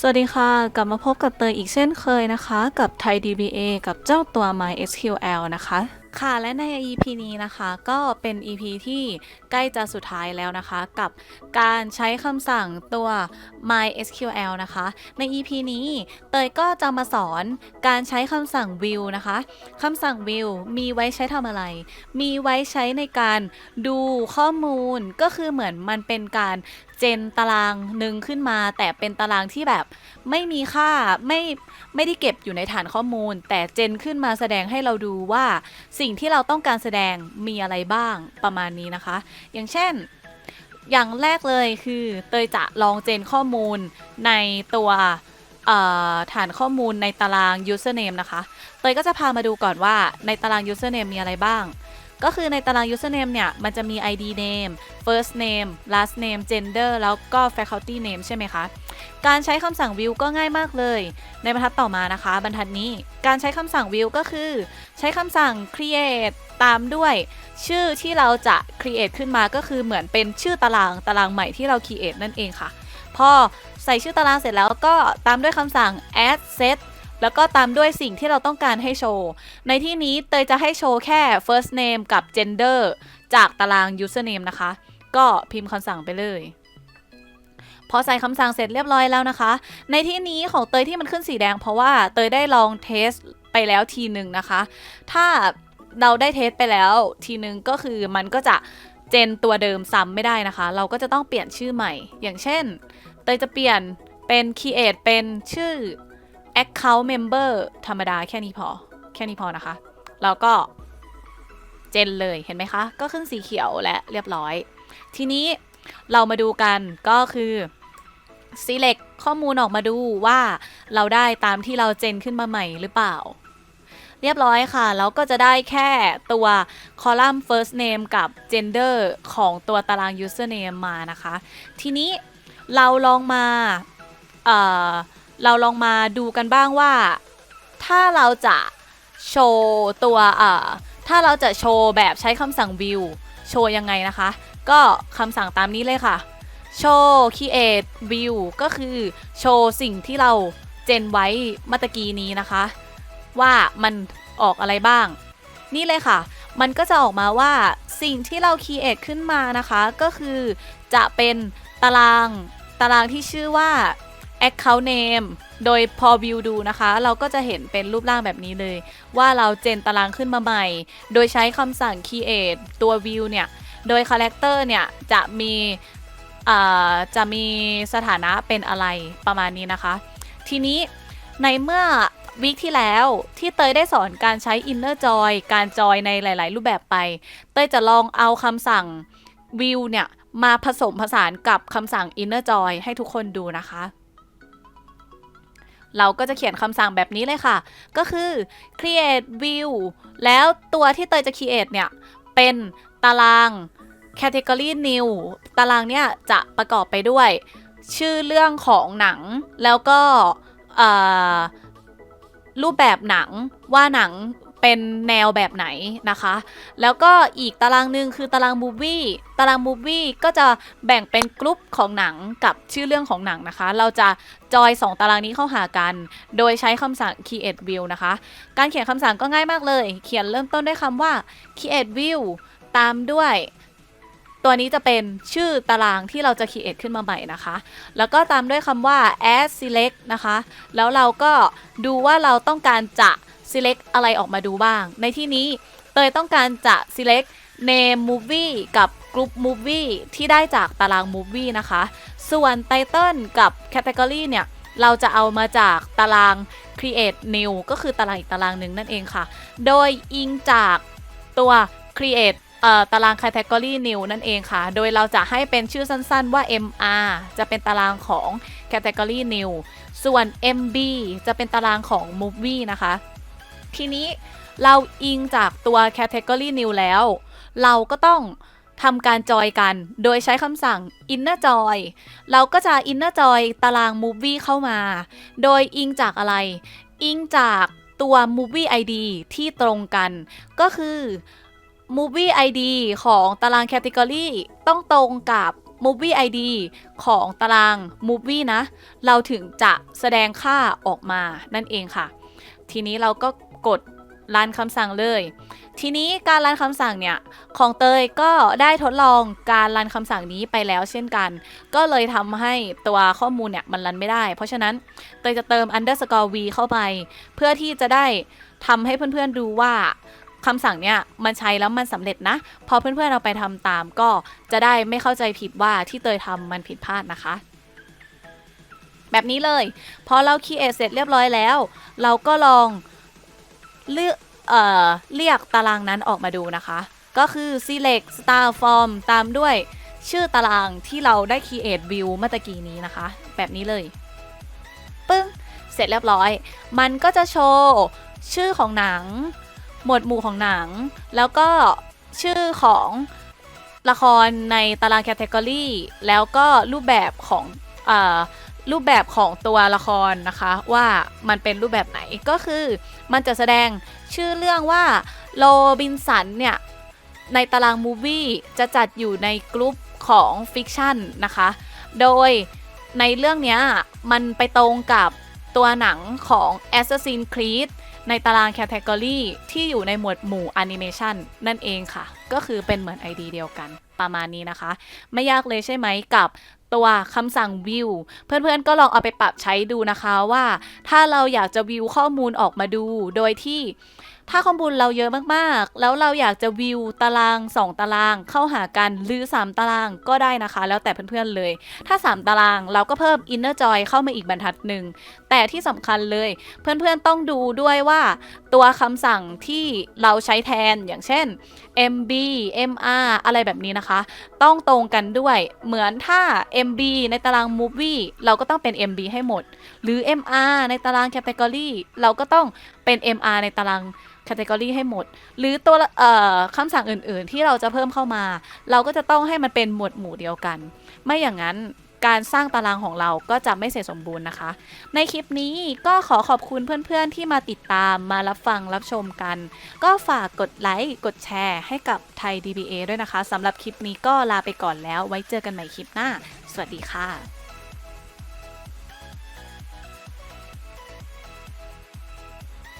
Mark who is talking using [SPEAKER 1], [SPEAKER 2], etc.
[SPEAKER 1] สวัสดีค่ะ กลับมาพบกับเตยอีกเช่นเคยนะคะ กับไทย DBA กับเจ้าตัว MySQL นะคะ ค่ะและใน EP นี้นะคะก็เป็น EP ที่ใกล้จะสุดท้ายแล้วนะคะกับการใช้คำสั่งตัว MySQL นะคะ ใน EP นี้เตยก็จะมาสอนการใช้คำสั่ง view นะคะคำสั่ง view มีไว้ใช้ทำอะไร มีไว้ใช้ในการดูข้อมูลก็คือเหมือนมันเป็นการเจนตารางหนึ่งขึ้นมา แต่เป็นตารางที่แบบไม่มีค่าไม่ไม่ได้เก็บอยู่ในฐานข้อมูล แต่เจนขึ้นมาแสดงให้เราดูว่าสิ่ง่งที่เราต้องการแสดงมีอะไรบ้างประมาณนี้นะคะ อย่างเช่น อย่างแรกเลยคือเตยจะลองเจนข้อมูลในตัวฐานข้อมูลในตาราง username นะคะ เตยก็จะพามาดูก่อนว่าในตาราง username มีอะไรบ้าง ก็คือในตาราง username เนี่ย มันจะมี id name first name last name gender แล้วก็ faculty name ใช่ไหมคะ การใช้คำสั่ง view ก็ง่ายมากเลย ในบรรทัดต่อมานะคะ บรรทัดนี้ การใช้คำสั่ง view ก็คือ ใช้คำสั่ง create ตามด้วย ชื่อที่เราจะ create ขึ้นมาก็คือเหมือนเป็นชื่อตารางตารางใหม่ที่เรา create นั่นเองค่ะ พอใส่ชื่อตารางเสร็จแล้วก็ตามด้วยคำสั่ง add set แล้วก็ตามด้วยสิ่งที่เราต้องการให้โชว์ ในที่นี้เตยจะให้โชว์แค่ first name กับ gender จากตาราง username นะคะ ก็พิมพ์คำสั่งไปเลย พอใส่คำสั่งเสร็จเรียบร้อยแล้วนะคะ ในที่นี้ของเตยที่มันขึ้นสีแดง เพราะว่าเตยได้ลองเทสไปแล้วทีหนึ่งนะคะ ถ้าเราได้เทสไปแล้วทีหนึ่งก็คือมันก็จะเจนตัวเดิมซ้ำไม่ได้นะคะ เราก็จะต้องเปลี่ยนชื่อใหม่ อย่างเช่น เตยจะเปลี่ยนเป็น create เป็นชื่อ account member ธรรมดาแค่นี้พอ แค่นี้พอนะคะ แล้วก็เจนเลยเห็นไหมคะ ก็ขึ้นสีเขียวและเรียบร้อย ทีนี้เรามาดูกันก็คือ select ข้อมูลออกมาดูว่าเราได้ตามที่เราเจนขึ้นมาใหม่หรือเปล่า เรียบร้อยค่ะ แล้วก็จะได้แค่ตัวคอลัมน์ first name กับ gender ของตัวตาราง username มานะคะ ทีนี้เราลองมาเอ่อ เราลองมาดูกันบ้างว่า ถ้าเราจะโชว์ตัวเอ่อถ้าเราจะโชว์แบบใช้คำสั่ง view โชว์ยังไงนะคะ ก็คำสั่งตามนี้เลยค่ะโชว์ create view ก็คือโชว์สิ่งที่เราเจนไว้เมื่อตะกี้นี้นะคะ ว่ามันออกอะไรบ้าง นี่เลยค่ะ มันก็จะออกมาว่าสิ่งที่เรา create ขึ้นมานะคะ ก็คือจะเป็นตารางตารางที่ชื่อว่า account name โดยพอ view ดูนะคะ เราก็จะเห็นเป็นรูปร่างแบบนี้เลย ว่าเราเจนตารางขึ้นมาใหม่ โดยใช้คำสั่ง create ตัว view เนี่ย โดย character เนี่ย จะมีจะมีสถานะเป็นอะไรประมาณนี้นะคะ ทีนี้ในเมื่อวิคที่แล้วที่เตยได้สอนการใช้ inner joy การจอยในหลาย ๆ รูปแบบไป เตยจะลองเอาคำสั่ง view เนี่ย มาผสมผสานกับคำสั่ง inner joy ให้ทุกคนดูนะคะ เราก็จะเขียนคำสั่งแบบนี้เลยค่ะ ก็คือ create view แล้วตัวที่เตยจะ create เนี่ย เป็นตาราง category new ตารางเนี่ยจะประกอบไปด้วย ชื่อเรื่องของหนัง แล้วก็รูปแบบหนังว่าหนัง เป็นแนวแบบไหนนะคะ แล้วก็อีกตารางหนึ่งคือตารางมูฟวี่ตารางมูฟวี่ก็จะแบ่งเป็นกลุ่มของหนังกับชื่อเรื่องของหนังนะคะ เราจะจอย 2 ตารางนี้เข้าหากัน โดยใช้คำสั่ง create view นะคะ การเขียนคำสั่งก็ง่ายมากเลย เขียนเริ่มต้นด้วยคำว่า create view ตามด้วยตัวนี้จะเป็นชื่อตารางที่เราจะ create ขึ้นมาใหม่นะคะ แล้วก็ตามด้วยคำว่า add select นะคะ แล้วเราก็ดูว่าเราต้องการจะ select อะไรออกมาดูบ้าง ในที่นี้เตยต้องการจะ select name movie กับ group movie ที่ได้จากตาราง movie นะคะ ส่วน title กับ category เนี่ยเราจะเอามาจากตาราง create new ก็คือตารางอีกตารางหนึ่งนั่นเองค่ะ โดยอิงจากตัว create ตาราง category new นั่นเองค่ะ โดยเราจะให้เป็นชื่อสั้นๆว่า MR จะเป็นตารางของ category new ส่วน MB จะเป็นตารางของ movie นะคะ ทีนี้เราอิงจากตัว category new แล้ว เราก็ต้องทำการจอยกัน โดยใช้คำสั่ง inner joy เราก็จะ inner joy ตาราง movie เข้ามา โดยอิงจากอะไร อิงจากตัว movie ID ที่ตรงกัน ก็คือ movie ID ของตาราง category ต้องตรงกับ movie ID ของตาราง movie นะ เราถึงจะแสดงค่าออกมานั่นเองค่ะ ทีนี้เราก็ กดรันคำสั่งเลย ทีนี้การรันคำสั่งเนี่ย ของเตยก็ได้ทดลองการรันคำสั่งนี้ไปแล้วเช่นกัน ก็เลยทำให้ตัวข้อมูลเนี่ยมันรันไม่ได้ เพราะฉะนั้นเตยจะเติม underscore v เข้าไป เพื่อที่จะได้ทำให้เพื่อนๆดูว่าคำสั่งเนี่ยมันใช้แล้วมันสำเร็จนะ พอเพื่อนๆเราไปทำตามก็จะได้ไม่เข้าใจผิดว่าที่เตยทำมันผิดพลาดนะคะแบบนี้เลย พอเรา create เสร็จเรียบร้อยแล้ว เราก็ลอง เลือกเอ่อเรียกตารางนั้นออกมาดูนะคะ ก็คือ select star form ตามด้วยชื่อตารางที่เราได้ create view เมื่อตะกี้นี้นะคะ แบบนี้เลยปึ้ง เสร็จเรียบร้อย มันก็จะโชว์ ชื่อของหนัง หมวดหมู่ของหนัง แล้วก็ชื่อของละครในตารางแคตตากรีแล้วก็รูปแบบของอ่อ รูปแบบของตัวละครนะคะว่ามันเป็นรูปแบบไหนก็คือมันจะแสดงชื่อเรื่องว่าโรบินสันเนี่ย ในตารางมูวี่จะจัดอยู่ในกลุ่มของฟิกชันนะคะ โดยในเรื่องเนี้ยมันไปตรงกับตัวหนังของ Assassin's Creed ในตารางแคตตากรีที่อยู่ในหมวดหมู่แอนิเมชันนั่นเองค่ะ ก็คือเป็นเหมือน ID เดียวกันประมาณนี้นะคะ ไม่ยากเลยใช่ไหมกับ ตัวคำสั่งวิวเพื่อนๆก็ลองเอาไปปรับใช้ดูนะคะว่า ถ้าเราอยากจะวิวข้อมูลออกมาดู โดยที่ ถ้าข้อมูลเราเยอะมากๆ แล้วเราอยากจะวิวตาราง 2 ตารางเข้าหากันหรือ 3 ตารางก็ได้นะคะ แล้วแต่เพื่อนๆเลย ถ้า 3 ตารางเราก็เพิ่ม Inner Joy เข้ามาอีกบรรทัดหนึ่ง แต่ที่สำคัญเลยเพื่อนๆต้องดูด้วยว่า ตัวคำสั่งที่เราใช้แทนอย่างเช่น MB MR อะไรแบบนี้นะคะ ต้องตรงกันด้วยเหมือนถ้า MB ในตาราง Movie เราก็ต้องเป็น MB ให้หมด หรือ MR ในตาราง Category เราก็ต้อง เป็น MR ในตาราง Category ให้หมด หรือตัวคำสั่งอื่นๆ ที่เราจะเพิ่มเข้ามา เราก็จะต้องให้มันเป็นหมวดหมู่เดียวกัน ไม่อย่างนั้นการสร้างตารางของเราก็จะไม่เสร็จสมบูรณ์นะคะ ในคลิปนี้ก็ขอขอบคุณเพื่อนๆที่มาติดตามมารับฟังรับชมกัน ก็ฝากกดไลค์ กดแชร์ให้กับไทย DBA ด้วยนะคะสำหรับคลิปนี้ก็ลาไปก่อนแล้ว ไว้เจอกันใหม่คลิปหน้า สวัสดีค่ะ